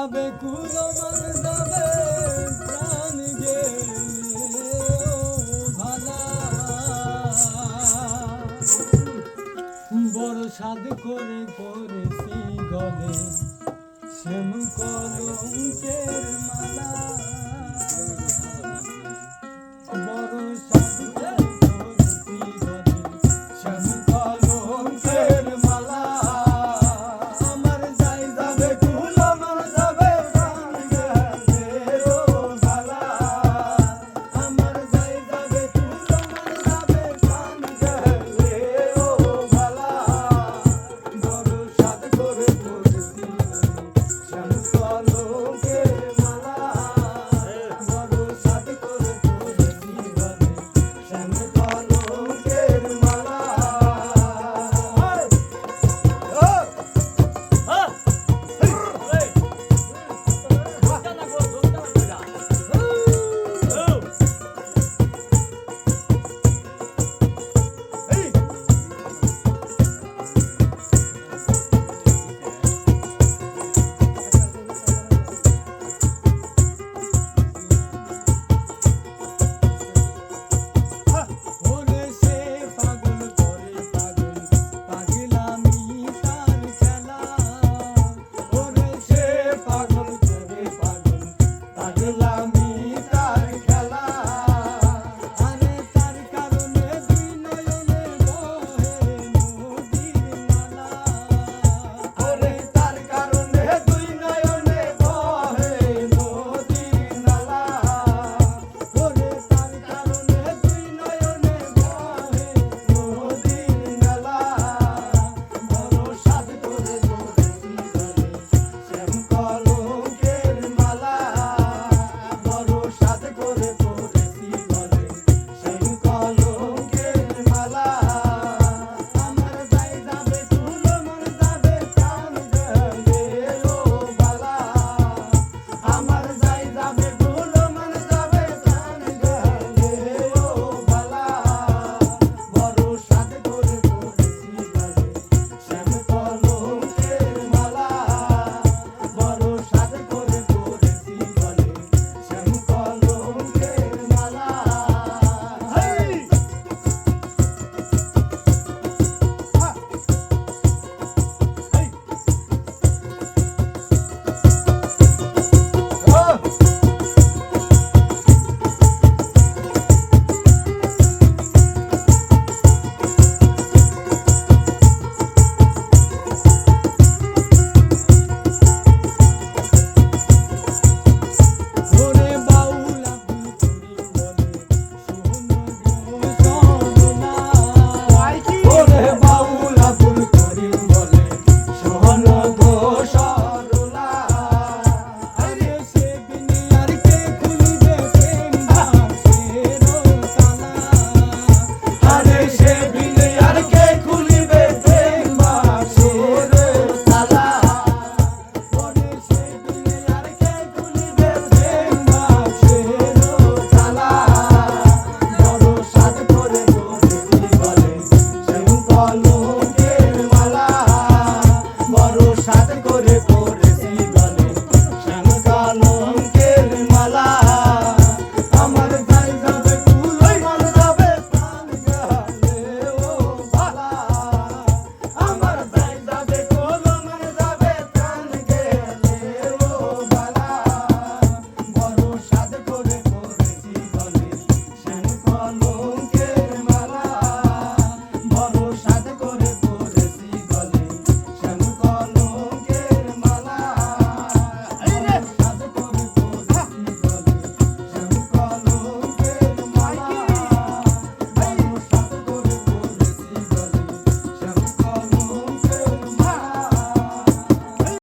যাবে কুলো মন যাবে, প্রাণ গে ভালা। বড় সাদ করে করেছি গলে, শ্যাম কলঙ্কের মালা। বড় সাধন করে